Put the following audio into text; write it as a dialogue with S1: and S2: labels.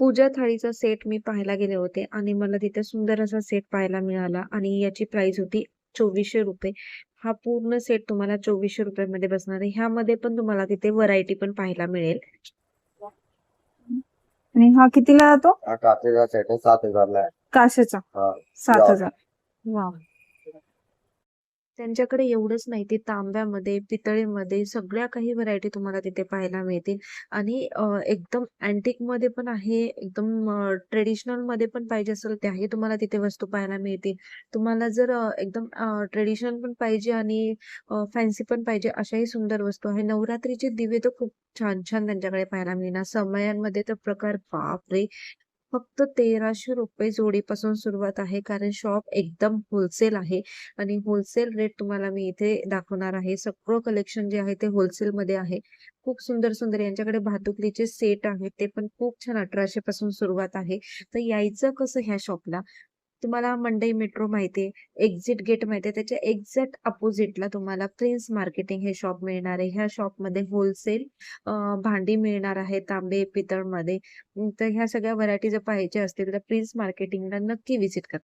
S1: पूजा थाळीचा set मी पाहायला गेले होते आणि मला तिथे सुंदर असा सेट पाहायला मिळाला आणि याची प्राइस होती चोवीसशे रुपये. हा पूर्ण सेट तुम्हाला चोवीसशे रुपयामध्ये बसणार आहे. ह्यामध्ये पण तुम्हाला तिथे व्हरायटी पण पाहायला मिळेल.
S2: आणि हा कितीला जातो
S3: हा काचेचा सेट आहे सात हजारला आहे.
S2: काशेचा
S3: हा.
S2: सात. हजार. वा
S1: त्यांच्याकडे एवढंच नाही. ते तांब्यामध्ये पितळेमध्ये सगळ्या काही व्हरायटी तुम्हाला तिथे पाहायला मिळतील. आणि एकदम अँटिकमध्ये पण आहे एकदम ट्रेडिशनलमध्ये पण पाहिजे असेल त्याही तुम्हाला तिथे वस्तू पाहायला मिळतील. तुम्हाला जर एकदम ट्रेडिशनल पण पाहिजे आणि फॅन्सी पण पाहिजे अशाही सुंदर वस्तू आहे. नवरात्रीचे दिवे तर खूप छान छान त्यांच्याकडे पाहायला मिळणार. समयांमध्ये तर प्रकार बापरे! फक्त तेराशे रुपये जोडीपासून सुरुवात आहे कारण शॉप एकदम होलसेल आहे. आणि होलसेल रेट तुम्हाला मी इथे दाखवणार आहे. सगळं कलेक्शन जे आहे ते होलसेल मध्ये आहे. खूप सुंदर सुंदर यांच्याकडे भातुकलीचे सेट आहेत. ते पण खूप छान अठराशे पासून सुरुवात आहे. तर यायचं कसं ह्या शॉपला तुम्हाला मंडई मेट्रो माहिती आहे. एक्झिट गेट माहिती आहे. त्याच्या एक्झॅक्ट अपोजिटला तुम्हाला प्रिन्स मार्केटिंग हे शॉप मिळणार आहे. ह्या शॉपमध्ये होलसेल भांडी मिळणार आहे तांबे पितळमध्ये. तर ह्या सगळ्या व्हरायटी जर पाहिजे असतील तर प्रिन्स मार्केटिंगला नक्की विजिट करा.